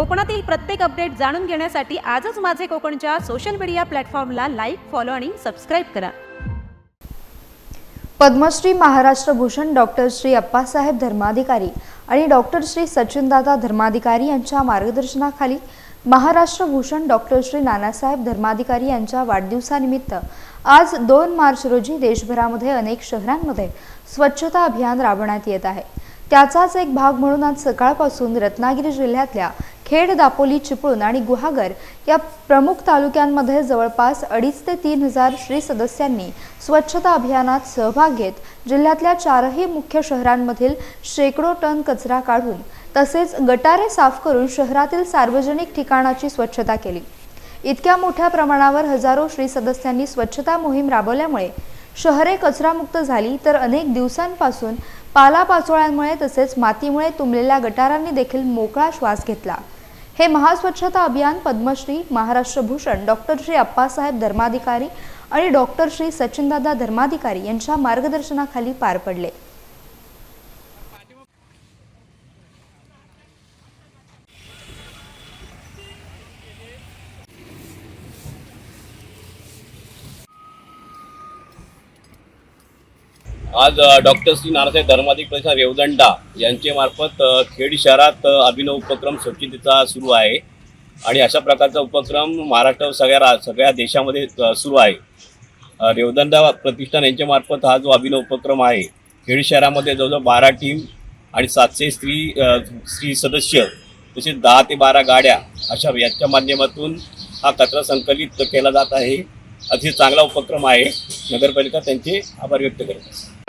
कोकणातील प्रत्येक अपडेट जाणून घेण्यासाठी आजच माझे कोकणच्या सोशल मीडिया प्लॅटफॉर्मला लाईक फॉलो आणि सबस्क्राईब करा. पद्मश्री महाराष्ट्र भूषण डॉक्टर श्री अप्पासाहेब धर्माधिकारी आणि डॉक्टर श्री सचिनदादा धर्माधिकारी यांच्या मार्गदर्शनाखाली महाराष्ट्र भूषण डॉक्टर श्री नानासाहेब धर्माधिकारी यांच्या वाढदिवसानिमित्त आज दोन मार्च रोजी देशभरामध्ये अनेक शहरांमध्ये स्वच्छता अभियान राबवण्यात येत आहे. त्याचाच एक भाग म्हणून आज सकाळपासून रत्नागिरी जिल्ह्यातल्या खेड दापोली चिपळूण आणि गुहागर या प्रमुख तालुक्यांमध्ये जवळपास अडीच ते तीन हजार श्री सदस्यांनी स्वच्छता अभियानात सहभाग घेत जिल्ह्यातल्या चारही मुख्य शहरांमधील शेकडो टन कचरा काढून तसेच गटारे साफ करून शहरातील सार्वजनिक ठिकाणाची स्वच्छता केली. इतक्या मोठ्या प्रमाणावर हजारो श्री सदस्यांनी स्वच्छता मोहीम राबवल्यामुळे शहरे कचरामुक्त झाली तर अनेक दिवसांपासून पालापाचोळ्यांमुळे तसेच मातीमुळे तुंबलेल्या गटारांनी देखील मोकळा श्वास घेतला. हे महास्वच्छता अभियान पद्मश्री महाराष्ट्र भूषण डॉक्टर श्री अप्पासाहेब धर्माधिकारी आणि डॉक्टर श्री सचिनदादा धर्माधिकारी यांच्या मार्गदर्शनाखाली पार पडले. आज डॉक्टर श्री नानासाहेब प्रसाद रेवदंडा यांचे मार्फत खेड शहरात अभिनव उपक्रम स्वच्छतेचा सुरू आहे. आणि अशा प्रकारचा उपक्रम महाराष्ट्र सगळ्या रा सगळ्या देशामध्ये सुरू आहे. रेवदंडा प्रतिष्ठान यांच्यामार्फत हा जो अभिनव उपक्रम आहे खेड शहरामध्ये जवळजवळ बारा टीम आणि सातशे स्त्री स्त्री सदस्य तसेच दहा ते बारा गाड्या अशा याच्या माध्यमातून हा कचरा संकलित केला जात आहे. अतिशय चांगला उपक्रम आहे. नगरपालिका त्यांचे आभार व्यक्त करतात